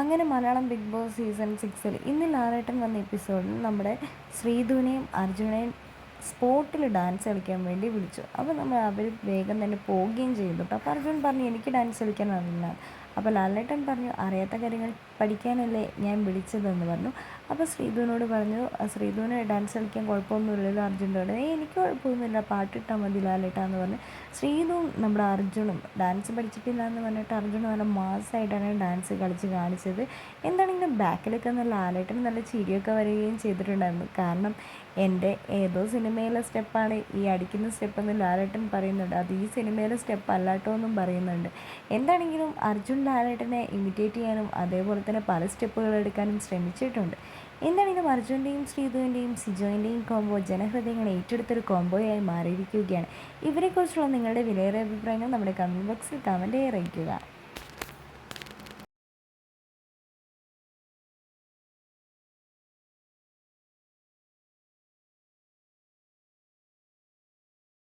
അങ്ങനെ Malayalam big boss season സിക്സിൽ ഇന്ന് ലാലേട്ടൻ വന്ന എപ്പിസോഡിൽ നമ്മുടെ ശ്രീധുവിനെയും അർജുനെയും സ്പോട്ടിൽ ഡാൻസ് കളിക്കാൻ വേണ്ടി വിളിച്ചു. അപ്പോൾ നമ്മൾ അവർ വേഗം തന്നെ പോവുകയും ചെയ്തു. അപ്പോൾ അർജുൻ പറഞ്ഞു എനിക്ക് ഡാൻസ് കളിക്കാൻ അറിയില്ല അപ്പോൾ ലാലേട്ടൻ പറഞ്ഞു അറിയാത്ത കാര്യങ്ങൾ പഠിക്കാനല്ലേ ഞാൻ വിളിച്ചതെന്ന് പറഞ്ഞു. അപ്പോൾ ശ്രീധുവിനോട് പറഞ്ഞു ശ്രീധുവിന് ഡാൻസ് കളിക്കാൻ കുഴപ്പമൊന്നുമില്ലല്ലോ അർജുനോട്. ഏ എനിക്ക് കുഴപ്പമൊന്നുമില്ല പാട്ടിട്ടാൽ മതി ലാലേട്ട എന്ന് പറഞ്ഞു. ശ്രീധുവും നമ്മുടെ അർജുനും ഡാൻസ് പഠിച്ചിട്ടില്ല എന്ന് പറഞ്ഞിട്ട് അർജുൻ നല്ല മാസമായിട്ടാണ് ഡാൻസ് കളിച്ച് കാണിച്ചത്. എന്താണെങ്കിലും ബാക്കിലൊക്കെ നല്ല ലാലേട്ടൻ നല്ല ചിരിയൊക്കെ വരികയും ചെയ്തിട്ടുണ്ടായിരുന്നു? കാരണം എന്റെ ഏതോ സിനിമയിലെ സ്റ്റെപ്പാണ് ഈ അടിക്കുന്ന സ്റ്റെപ്പെന്ന് ലാലേട്ടൻ പറയുന്നുണ്ട്. അത് ഈ സിനിമയിലെ സ്റ്റെപ്പ് അല്ലാട്ടോ എന്നും പറയുന്നുണ്ട്. എന്താണെങ്കിലും അർജുൻ ലാലേട്ടനെ ഇമിറ്റേറ്റ് ചെയ്യാനും അതേപോലെ തന്നെ പല സ്റ്റെപ്പുകൾ എടുക്കാനും ശ്രമിച്ചിട്ടുണ്ട്. എന്താണെങ്കിലും അർജുന്റെയും ശ്രീധുവിന്റെയും സിജോയിന്റെയും കോംബോ ജനഹൃദയങ്ങൾ ഏറ്റെടുത്തൊരു കോംബോയായി മാറിയിരിക്കുകയാണ്. ഇവരെക്കുറിച്ചുള്ള നിങ്ങളുടെ വിലയേറെ അഭിപ്രായങ്ങൾ നമ്മുടെ കമന്റ് ബോക്സിൽ കമന്റ് അറിയിക്കുക.